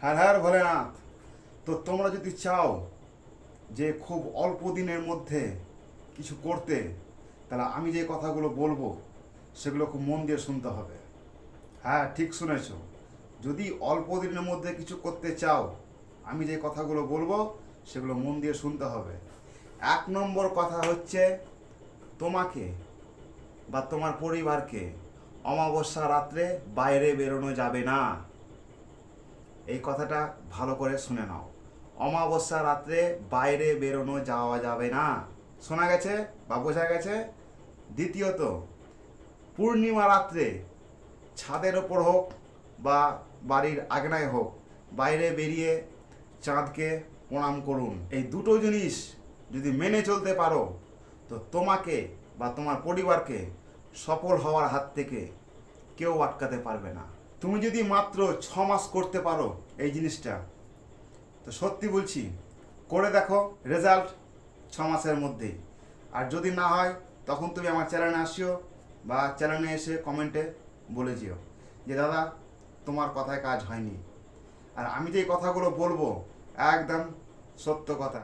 হ্যাঁ হ্যাঁ ভোলেনাথ। তো তোমরা যদি চাও যে খুব অল্প দিনের মধ্যে কিছু করতে, তাহলে আমি যে কথাগুলো বলব, সেগুলো খুব মন দিয়ে শুনতে হবে। হ্যাঁ ঠিক শুনেছ। যদি অল্প দিনের মধ্যে কিছু করতে চাও, আমি যে কথাগুলো বলব, সেগুলো মন দিয়ে শুনতে হবে। এক নম্বর কথা হচ্ছে তোমাকে বা তোমার পরিবারকে অমাবস্যা রাত্রে বাইরে বেরোনো যাবে না। এই কথাটা ভালো করে শুনে নাও। অমাবস্যা রাত্রে বাইরে বেরোনো যাওয়া যাবে না। শোনা গেছে? বা বোঝা গেছে? দ্বিতীয়ত, পূর্ণিমা রাত্রে ছাদের ওপর হোক বা বাড়ির আগনায় হোক, বাইরে বেরিয়ে চাঁদকে প্রণাম করুন। এই দুটো জিনিস যদি মেনে চলতে পারো, তো তোমাকে বা তোমার পরিবারকে সফল হওয়ার হাত থেকে কেউ আটকাতে পারবে না। তুমি যদি মাত্র ছ মাস করতে পারো এই জিনিসটা, তো সত্যি বলছি, করে দেখো রেজাল্ট ছ মাসের মধ্যেই। আর যদি না হয়, তখন তুমি আমার চ্যানেলে আসিও বা চ্যানেলে এসে কমেন্টে বলে যেও যে, দাদা, তোমার কথায় কাজ হয়নি। আর আমি যে কথাগুলো বলব, একদম সত্য কথা।